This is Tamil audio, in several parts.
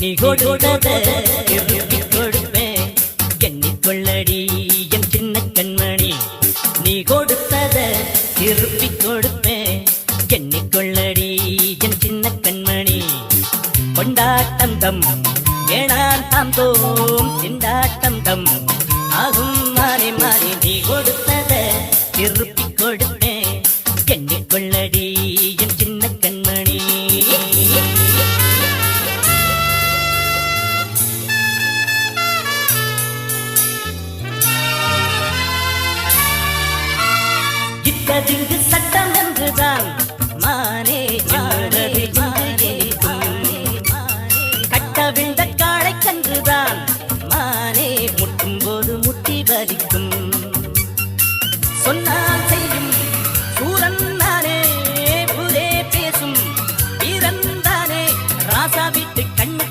நீ கொடுத்தத திருப்பி கொடுப்பேன்? எண்ணிக்கொள்ளடி என் சின்ன கண்மணி. நீ கொடுத்தத திருப்பி கொடுப்பேன். எண்ணிக்கொள்ளடி என் சின்ன கண்மணி. கொண்டாட்டம் தம் ஏனான் தாம் தோம் திண்டாட்டம் தம் ஆகும் மாறி மாறி நீ கொடுத்தத திருப்பி கொடுப்பேன். எண்ணிக்கொள்ளடி இட்டதிங்கு சட்டம் என்றுதான் மானே என்பது இங்கு கட்டவிழ்ந்த காளை கன்றுதான். மானே முட்டும் போது முட்டி வலிக்கும். சொன்னால் செய்யும் சூரன் தானே ஊரே பேசும். வீரன் தானே ராசா வீட்டு கண்ணு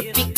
திருப்பி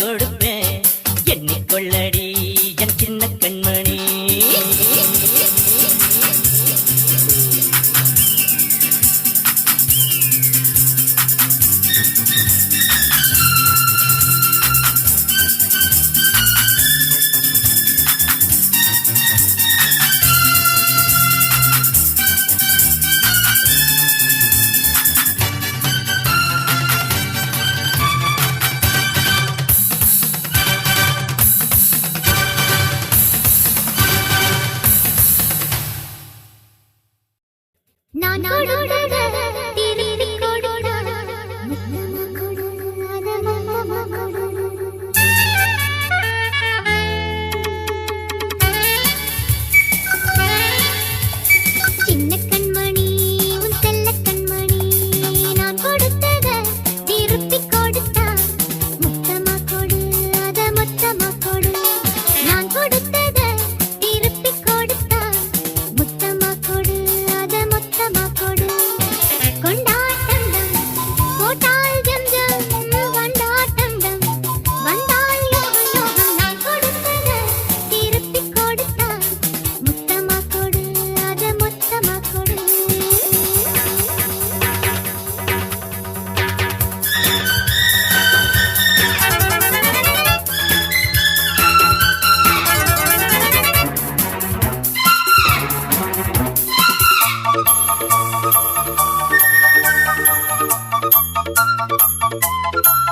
Música